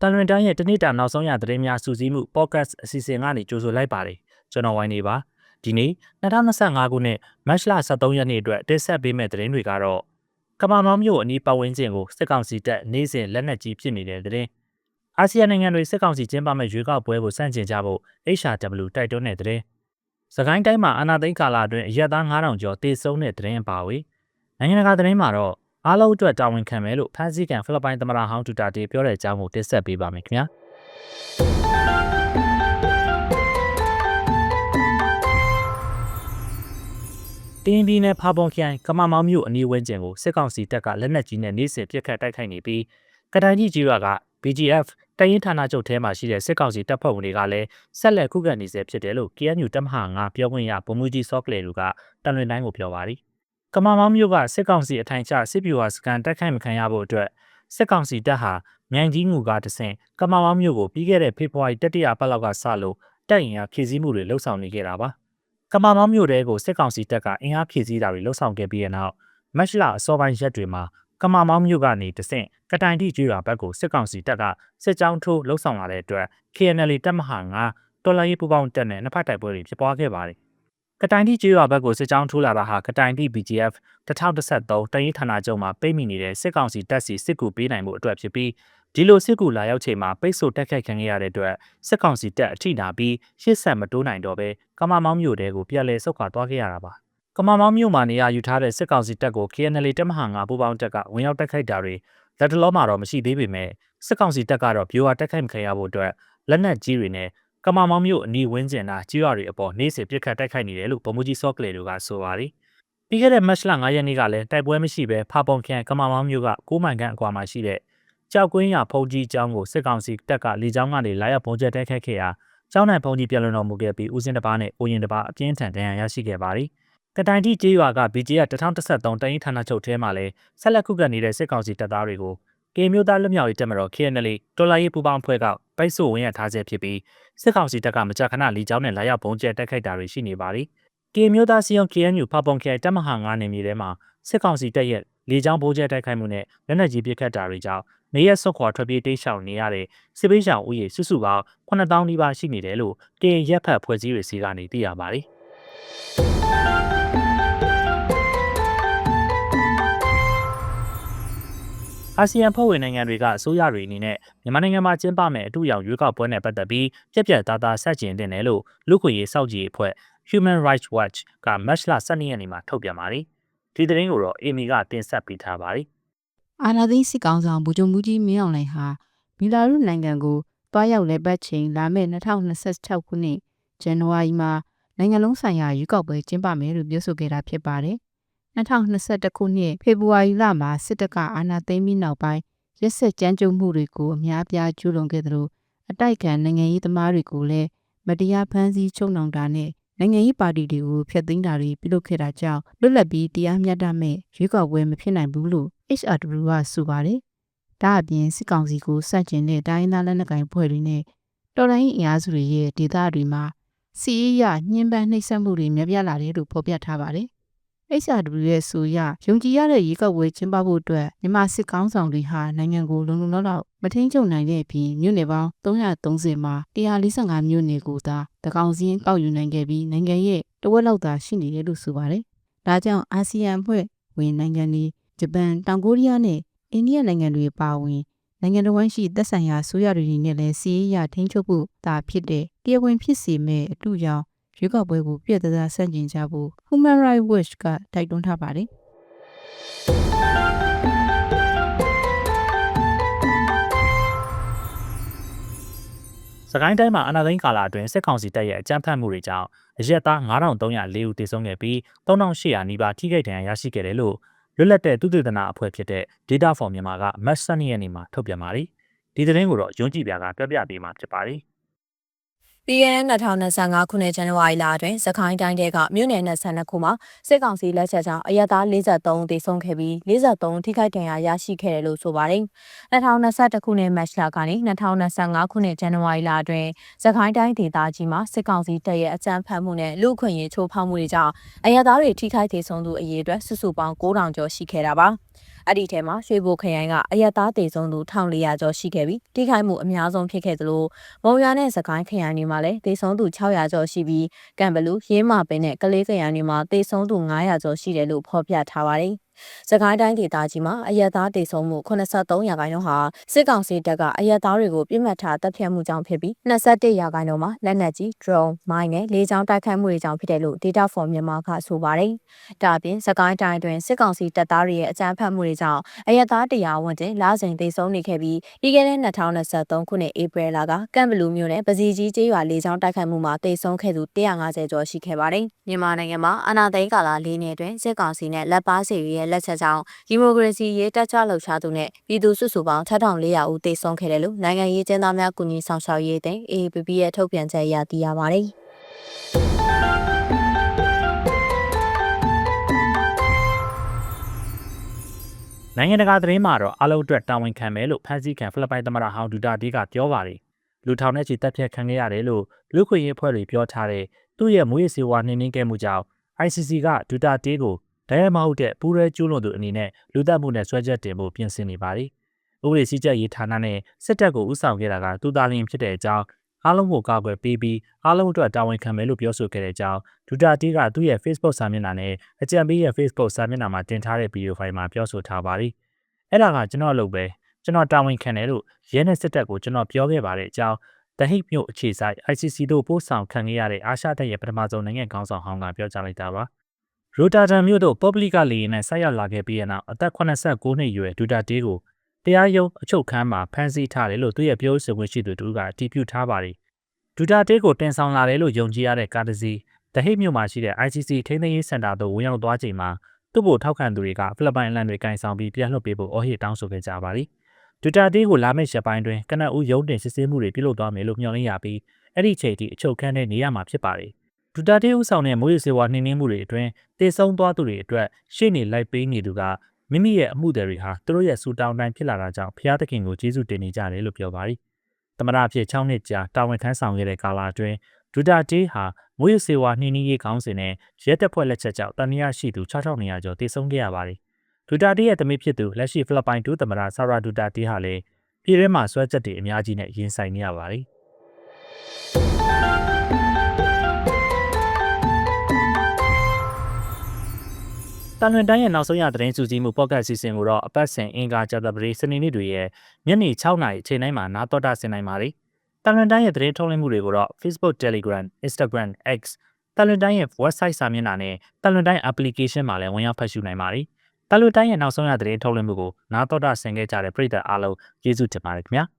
တန်လွင်တိုင်းရဲ့တနေ့တာနောက်ဆုံးရသတင်းများစူးစီးမှု podcast အစီအစဉ်ကနေကြိုဆိုလိုက်ပါတယ်ကျွန်တော်ဝိုင်းနေပါဒီနေ့2025ခုနှစ်မတ်လ23ရက်နေ့အတွက်တင်ဆက်ပေးမယ့်သတင်းတွေကတော့ကမ္ဘာမောင်းမြို့အနီးပတ်ဝန်းကျင်ကိုစစ်ကောင်စီတပ်နေစဉ်လက်နက်ကြီးပစ်နေတဲ့သတင်းအာဆီယံနိုင်ငံတွေစစ်ကောင်စီကျင်းပမဲ့ရွေးကောက်ပွဲကိုစန့်ကျင်ကြဖို့ HRW တိုက်တွန်းတဲ့သတင်းစကိုင်းတိုင်းမှာအာနာသိန်းကာလအတွင်းအရက်သား9000ကျော်တေဆုံးတဲ့သတင်းပါဝေနိုင်ငံတကာသတင်းမှာတော့ အားလုံးအတွက်တာဝန်ခံမယ်လို့ဖန်စီကန်ဖိလစ်ပိုင်သမ္မတဟောင်းဒူတာတေပြောတဲ့အကြောင်းကိုတင်ဆက်ပေးပါမယ်ခင်ဗျာတင်းပြည်နယ်ဖာပွန်ခရိုင်ကမမောင်းမြို့အနီးဝန်းကျင်ကိုစစ်ကောင်စီတပ်ကလက်နက်ကြီးနဲ့နေ့စဉ်ပစ်ခတ်တိုက်ခိုက်နေပြီးကတိုင်ကြီးကြီးရွာက BGF တရင်ဌာနချုပ်ထဲမှာရှိတဲ့စစ်ကောင်စီတပ်ဖွဲ့ဝင်တွေကလည်းဆက်လက်ခုခံနေဆဲဖြစ်တယ်လို့ KNU တပ်မဟာ9ပြောခွင့်ရဗိုလ်မှူးကြီးစောကလေလူကတန်လွင်တိုင်းကိုပြောပါရီ ကမာမောင်းမြို့ကစစ်ကောင်စီအထိုင်ချစစ်ဗျူဟာစကန်တိုက်ခိုက်မခံရဖို့အတွက်စစ်ကောင်စီတပ်ဟာမြိုင်ကြီးငူကတဆင့်ကမာမောင်းမြို့ကိုပြီးခဲ့တဲ့ဖေဖော်ဝါရီတတိယပတ်လောက်ကစလို့တပ်ရင်အားဖြည့်ဆည်းမှုတွေလှုပ်ဆောင်နေခဲ့တာပါကမာမောင်းမြို့တဲကိုစစ်ကောင်စီတပ်ကအင်အားဖြည့်ဆည်းတာတွေလှုပ်ဆောင်ခဲ့ပြီးတဲ့နောက်မက်ရှလာအစောပိုင်းရက်တွေမှာကမာမောင်းမြို့ကနေတဆင့်ကတိုင်တိကျွော်ဘက်ကိုစစ်ကောင်စီတပ်ကစစ်ကြောင်းထိုးလှုပ်ဆောင်လာတဲ့အတွက် KNL တပ်မဟာ9တော်လိုင်းရေးပူပေါင်းတပ်နဲ့နှစ်ဖက်တိုက်ပွဲတွေဖြစ်ပွားခဲ့ပါတယ် ကတိုင်တိကျွော်ဘက်ကိုစစ်ကြောင်းထိုးလာတာဟာကတိုင်တိ BGF 2013တရင်ဌာနချုပ်မှာပိတ်မိနေတဲ့စစ်ကောင်စီတပ်စီစစ်ကူပေးနိုင်မှုအတွက်ဖြစ်ပြီးဒီလိုစစ်ကူလာရောက်ချိန်မှာပိတ်ဆို့တက်ခတ်ခံရတဲ့အတွက်စစ်ကောင်စီတပ်အထိနာပြီးရှေ့ဆက်မတိုးနိုင်တော့ဘဲကမာမောင်းမြို့တဲကိုပြန်လည်ဆုတ်ခွာသွားခဲ့ရတာပါကမာမောင်းမြို့မှာနေရာယူထားတဲ့စစ်ကောင်စီတပ်ကို KNL တပ်မဟာ9ပူးပေါင်းတပ်ကဝင်ရောက်တိုက်ခိုက်တာတွေလက်တလုံးမှာတော့မရှိသေးပေမဲ့စစ်ကောင်စီတပ်ကတော့ပြိုဝတိုက်ခိုက်မခံရဖို့အတွက်လက်နက်ကြီးတွေနဲ့ ကမာမောင်းမြို့အနီးဝန်းကျင်နာကြီးရွာတွေအပေါ်နေစဉ်ပစ်ခတ်တိုက်ခိုက်နေတယ်လို့ဗမူကြီးစော့ကလေတို့ကဆိုပါတယ်။ပြီးခဲ့တဲ့မတ်လ9ရက်နေ့ကလည်းတိုက်ပွဲမရှိဘဲဖာပုံခရိုင်ကမာမောင်းမြို့က9မိုင်ခန့်အကွာမှာရှိတဲ့ကြောက်ကွင်းရဖုန်ကြီးကျောင်းကိုစစ်ကောင်စီတပ်ကလေကြောင်းကနေလာရောက်ပုံကျဲတိုက်ခိုက်ခဲ့ရာကျောင်းနိုင်ဖုန်ကြီးပြည်လွန်တော်မူခဲ့ပြီးဦးစင်းတစ်ပါးနဲ့ဦးရင်တစ်ပါးအပြင်းထန်ဒဏ်ရာရရှိခဲ့ပါတယ်။ကတိုင်တီကျေးရွာက BGF 2013တရင်ဌာနချုပ်ထဲမှာလည်းဆက်လက်ခုခံနေတဲ့စစ်ကောင်စီတပ်သားတွေကို ကေမျိုးသားလွတ်မြောက်ရေးတပ်မတော် KNL တော်လိုင်းရေးပူးပေါင်းဖွဲ့ကပိုက်ဆို့ဝင်ရထားဆဲဖြစ်ပြီးစစ်ကောင်စီတပ်ကမကြာခဏလီကြောင်းနဲ့လာရောက်ပုံကျဲတိုက်ခိုက်တာတွေရှိနေပါတယ်။ကေမျိုးသားစီယုံ KNU ဖပုံခဲတပ်မဟာ9နေမြေထဲမှာစစ်ကောင်စီတပ်ရဲ့လေကြောင်းပုံကျဲတိုက်ခိုက်မှုနဲ့လက်နက်ကြီးပစ်ခတ်တာတွေကြောင့်နေရဆွတ်ခွာထွက်ပြေးတိတ်ရှောင်နေရတဲ့စစ်ပေးရှောင်ဦးရေစုစုပေါင်း9000နီးပါးရှိနေတယ်လို့ကေရက်ဖတ်ဖွဲ့စည်းရေးစီကနေသိရပါတယ်။ အာဆီယံဖွဲ့ဝင်နိုင်ငံတွေကအစိုးရတွေအနေနဲ့မြန်မာနိုင်ငံမှာကျင်းပမယ့်အထူးရောင်ရွေးကောက်ပွဲနဲ့ပတ်သက်ပြီးပြက်ပြက်သားသားဆက်ကျင်တင်တယ်လို့လူ့ခွင့်ရေးစောင့်ကြည့်အဖွဲ့ Human Rights Watch ကမတ်လ12ရက်နေ့မှာထုတ်ပြန်ပါတယ်။ဒီသတင်းကိုတော့အေမီကတင်ဆက်ပေးထားပါတယ်။အာနာသိန်းစစ်ကောင်ဆောင်ဗိုလ်ချုပ်မူကြီးမင်းအောင်လှိုင်ဟာမီလာရုနိုင်ငံကိုတွားရောက်လဲပတ်ချိန်လာမယ့်2026ခုနှစ်ဇန်နဝါရီမှာနိုင်ငံလုံးဆိုင်ရာရွေးကောက်ပွဲကျင်းပမယ်လို့ပြောဆိုခဲ့တာဖြစ်ပါတယ် 2021ခုနှစ်ဖေဖော်ဝါရီလမှာစစ်တပ်ကအာဏာသိမ်းပြီးနောက်ပိုင်းရက်စက်ကြမ်းကြုတ်မှုတွေကိုအများအပြားကျူးလွန်ခဲ့သလိုအတိုက်ခံနိုင်ငံရေးသမားတွေကိုလည်းမတရားဖမ်းဆီးချုပ်နှောင်တာနဲ့နိုင်ငံရေးပါတီတွေကိုဖျက်သိမ်းတာတွေပြုလုပ်ခဲ့တာကြောင့်လွတ်လပ်ပြီးတရားမျှတမဲ့ရွေးကောက်ပွဲမဖြစ်နိုင်ဘူးလို့ HRW ကဆိုပါတယ်။ဒါအပြင်စစ်ကောင်စီကိုစန့်ကျင်တဲ့တိုင်းသားလက်နက်ကိုင်ဖွဲ့တွေနဲ့တော်လိုင်းအင်အားစုတွေရဲ့ဒေသတွေမှာစီးရညှဉ်းပန်းနှိပ်စက်မှုတွေများပြားလာတယ်လို့ဖော်ပြထားပါတယ်။ HRW ရဲ့ဆိုရယုံကြည်ရတဲ့ရေကောက်ဝဲကျင်းပဖို့အတွက်မြန်မာစစ်ကောင်းဆောင်တွေဟာနိုင်ငံကိုလုံလုံလောက်လောက်မထိန်ချုပ်နိုင်တဲ့အပြင်မြို့နယ်ပေါင်း330မှာ145မြို့နယ်ကိုသာတကောင်စင်းကောက်ယူနိုင်ခဲ့ပြီးနိုင်ငံရဲ့တဝက်လောက်သာရှိနေတယ်လို့ဆိုပါတယ်။ဒါကြောင့်အာဆီယံအဖွဲ့ဝင်နိုင်ငံတွေဂျပန်တောင်ကိုရီးယားနဲ့အိန္ဒိယနိုင်ငံတွေပါဝင်နိုင်ငံတော်ဝန်ရှိသက်ဆိုင်ရာဆိုရတွေနဲ့လည်းစီးရထိန်းချုပ်ဖို့တာဖြစ်တဲ့တရားဝင်ဖြစ်စေမဲ့အတူကြောင့် ရွေးကောက်ပွဲကိုပြည့်တသားဆန့်ကျင်ကြဖို့ Human Rights Watch ကတိုက်တွန်းထားပါတယ်စကိုင်းတိုင်းမှာအနာသိန်းကာလအတွင်းစစ်ကောင်စီတပ်ရဲ့အကြမ်းဖက်မှုတွေကြောင့်အရက်သား9304ဦးသေဆုံးခဲ့ပြီး3800နီးပါးထိခိုက်ဒဏ်ရာရရှိခဲ့တယ်လို့လွတ်လပ်တဲ့သုတေသနအဖွဲ့ဖြစ်တဲ့ Data for Myanmar ကမတ်12ရက်နေ့မှာထုတ်ပြန်ပါတယ်။ဒီသတင်းကိုတော့ယွန်းကြည်ပြာကပြပြပေးမှာဖြစ်ပါတယ်။ ပြီးခဲ့တဲ့2025ခုနှစ်ဇန်နဝါရီလအတွင်းစကိုင်းတိုင်းတဲကမြို့နယ်22ခုမှာစစ်ကောင်စီလက်ချက်ကြောင့်အရက်သား43ဦးသေဆုံးခဲ့ပြီး43ဦးထိခိုက်ဒဏ်ရာရရှိခဲ့တယ်လို့ဆိုပါတယ်။2021ခုနှစ်မတ်လကနေ2025ခုနှစ်ဇန်နဝါရီလအတွင်းစကိုင်းတိုင်းဒေသကြီးမှာစစ်ကောင်စီတပ်ရဲ့အကြမ်းဖက်မှုနဲ့လူ့အခွင့်အရေးချိုးဖောက်မှုတွေကြောင့်အရက်သားတွေထိခိုက်သေဆုံးသူအရေအတွက်စုစုပေါင်း9000ကျော်ရှိခဲ့တာပါ။ အဲ့ဒီထဲမှာရွှေဘိုခရိုင်ကအရက်သားတေဆုံးသူ1400ကျော်ရှိခဲ့ပြီးထိခိုက်မှုအများဆုံးဖြစ်ခဲ့သလိုမုံရွာနဲ့စကိုင်းခရိုင်တွေမှာလည်းတေဆုံးသူ600ကျော်ရှိပြီးကံဘလူးရင်းမာပင်နဲ့ကလေးခရိုင်တွေမှာတေဆုံးသူ900ကျော်ရှိတယ်လို့ဖော်ပြထားပါတယ်။ စကိုင်းတိုင်းဒေသကြီးမှာအရက်သားတေဆုံးမှု83ရာခိုင်နှုန်းဟာစစ်ကောင်စီတပ်ကအရက်သားတွေကိုပြစ်မှတ်ထားတပ်ဖြတ်မှုကြောင့်ဖြစ်ပြီး21ရာခိုင်နှုန်းမှာလက်နက်ကြီး drone မိုင်းနဲ့လေကြောင်းတိုက်ခိုက်မှုတွေကြောင့်ဖြစ်တယ်လို့ Data for Myanmar ကဆိုပါတယ်။ဒါအပြင်စကိုင်းတိုင်းတွင်စစ်ကောင်စီတပ်သားတွေရဲ့အကြမ်းဖက်မှုတွေကြောင့်အရက်သားတရားဝန်ကျင်လာစဉ်တေဆုံးနေခဲ့ပြီးပြီးခဲ့တဲ့2023ခုနှစ်ဧပြီလကကမ်ဘလူးမြို့နယ်ပစီကြီးကျေးရွာလေကြောင်းတိုက်ခိုက်မှုမှာတေဆုံးခဲ့သူ150ကျော်ရှိခဲ့ပါတယ်။မြန်မာနိုင်ငံမှာအာဏာသိမ်းကာလလေးနှစ်တွင်စစ်ကောင်စီနဲ့လက်ပါစီရဲ့လက်ချက်ကြောင့်ဒီမိုကရေစီရေးတက်ကြွလှုပ်ရှားသူနဲ့ပြည်သူစုစုပေါင်း6400ဦးသေဆုံးခဲ့တယ်လို့နိုင်ငံရေးကျင်းသားများကူညီဆောင်ရှောက်ရေးတဲ့ AAPP ရဲ့ထုတ်ပြန်ချက်အရသိရပါတယ်။နိုင်ငံတကာသတင်းမှာတော့အလုံးအတွက်တာဝန်ခံမယ်လို့ဖန်စီခံဖိလစ်ပိုင်သမ္မတဟောင်းဒူတာတီကပြောပါတယ်လူထောင်နဲ့ချီတပ်ဖြတ်ခံခဲ့ရတယ်လို့လူခွင့်ရေးအဖွဲ့တွေပြောထားတဲ့သူ့ရဲ့မွေးရစေဝါနှင်းနှင်းခဲ့မှုကြောင့် ICC ကဒူတာတီကို ဒဏ်ရမဟုတ်တဲ့ပူးရဲကျူးလွန်သူအနေနဲ့လူသက်မှုနဲ့ဆွဲချက်တင်ဖို့ပြင်ဆင်နေပါတယ်ဥပဒေစည်းကြပ်ရေးဌာနနဲ့စစ်တပ်ကိုဥဆောင်ခဲ့တာကသူသားလင်းဖြစ်တဲ့အကြောင်းအားလုံးကိုကာကွယ်ပေးပြီးအားလုံးအတွက်တာဝန်ခံမယ်လို့ပြောဆိုခဲ့တဲ့အကြောင်းဒူတာတီကသူ့ရဲ့ Facebook စာမျက်နှာနဲ့အကြံပေးရဲ့ Facebook စာမျက်နှာမှာတင်ထားတဲ့ဗီဒီယိုဖိုင်မှာပြောဆိုထားပါတယ်။အဲ့ဒါကကျွန်တော်လုပ်ပဲကျွန်တော်တာဝန်ခံတယ်လို့ရဲနဲ့စစ်တပ်ကိုကျွန်တော်ပြောခဲ့ပါတဲ့အကြောင်းတဟိတ်မြို့အခြေဆိုင် ICC တို့ပို့ဆောင်ခံခဲ့ရတဲ့အာရှတပ်ရဲ့ပထမဆုံးနိုင်ငံခေါင်းဆောင်ဟောင်းကပြောကြားလိုက်တာပါ။ ရိုတာတန်မြို့တို့ပုဂ္ဂလိကလေယာဉ်နဲ့ဆိုက်ရောက်လာခဲ့ပြီးတဲ့နောက်အသက်89နှစ်အရွယ်ဒူတာတေးကိုတရားရုံးအချုပ်ခန်းမှာဖမ်းဆီးထားတယ်လို့သူ့ရဲ့ပြောဆိုခွင့်ရှိသူတို့ကအတည်ပြုထားပါတယ်။ဒူတာတေးကိုတင်ဆောင်လာတယ်လို့ယုံကြည်ရတဲ့ကားတစ်စီးတဟိတ်မြို့မှာရှိတဲ့ ICC ထိန်းသိမ်းရေးစင်တာသို့ဝင်ရောက်သွားချိန်မှာသူ့ကိုထောက်ခံသူတွေကဖိလစ်ပိုင်အလံတွေကင်ဆောင်ပြီးပြန်လွှတ်ပေးဖို့အော်ဟစ်တောင်းဆိုခဲ့ကြပါတယ်။ဒူတာတေးကိုလာမယ့်ရက်ပိုင်းတွင်ကနအူးရုံးတင်စစ်ဆေးမှုတွေပြုလုပ်သွားမယ်လို့မျှော်လင့်ရပြီးအဲ့ဒီချိန်ထိအချုပ်ခန်းထဲနေရမှာဖြစ်ပါတယ်။ ဒူတာတေးဦးဆောင်တဲ့မိုးရေစေဝါနှိမ်နင်းမှုတွေအတွင်းတည်ဆုံသွားသူတွေအတွက်ရှေ့နေလိုက်ပေးနေသူကမိမိရဲ့အမှုတွေဟာသူတို့ရဲ့စူတောင်းတိုင်းဖြစ်လာတာကြောင့်ဖျားသခင်ကိုကျေးဇူးတင်နေကြတယ်လို့ပြောပါတယ်။သမရအဖြစ်6နှစ်ကြာတာဝန်ထမ်းဆောင်ခဲ့တဲ့ကာလအတွင်းဒူတာတေးဟာမွေးစေဝါနှင်းနှီးရေးခေါင်းစဉ်နဲ့ရဲတပ်ဖွဲ့လက်ချက်ကြောင့်တန်မြာရှိသူ6200ကျော်တည်ဆုံခဲ့ရပါတယ်။ဒူတာတေးရဲ့သမီးဖြစ်သူလက်ရှိဖိလစ်ပိုင်ဒုသမရဆာရာဒူတာတေးဟာလည်းပြည်ထဲမှာဆွဲချက်တွေအများကြီးနဲ့ရင်ဆိုင်နေရပါတယ်။ တန်လွင်တိုင်းရဲ့နောက်ဆုံးရသတင်းစုစည်းမှုပေါ့ကတ်စီစဉ်ကိုတော့အပတ်စဉ်အင်္ဂါကြာသပတေးစနေနေ့တွေရဲ့ညနေ6နာရီအချိန်တိုင်းမှာနားတော်တာဆင်နိုင်ပါတယ်။တန်လွင်တိုင်းရဲ့သတင်းထုတ်လွှင့်မှုတွေကိုတော့ Facebook, Telegram, Instagram, X တန်လွင်တိုင်းရဲ့ website စာမျက်နှာနဲ့တန်လွင်တိုင်း application မှာလည်းဝင်ရောက်ဖတ်ရှုနိုင်ပါတယ်။တန်လွင်တိုင်းရဲ့နောက်ဆုံးရသတင်းထုတ်လွှင့်မှုကိုနားတော်တာဆင်ခဲ့ကြတဲ့ပရိသတ်အားလုံးကျေးဇူးတင်ပါတယ်ခင်ဗျာ။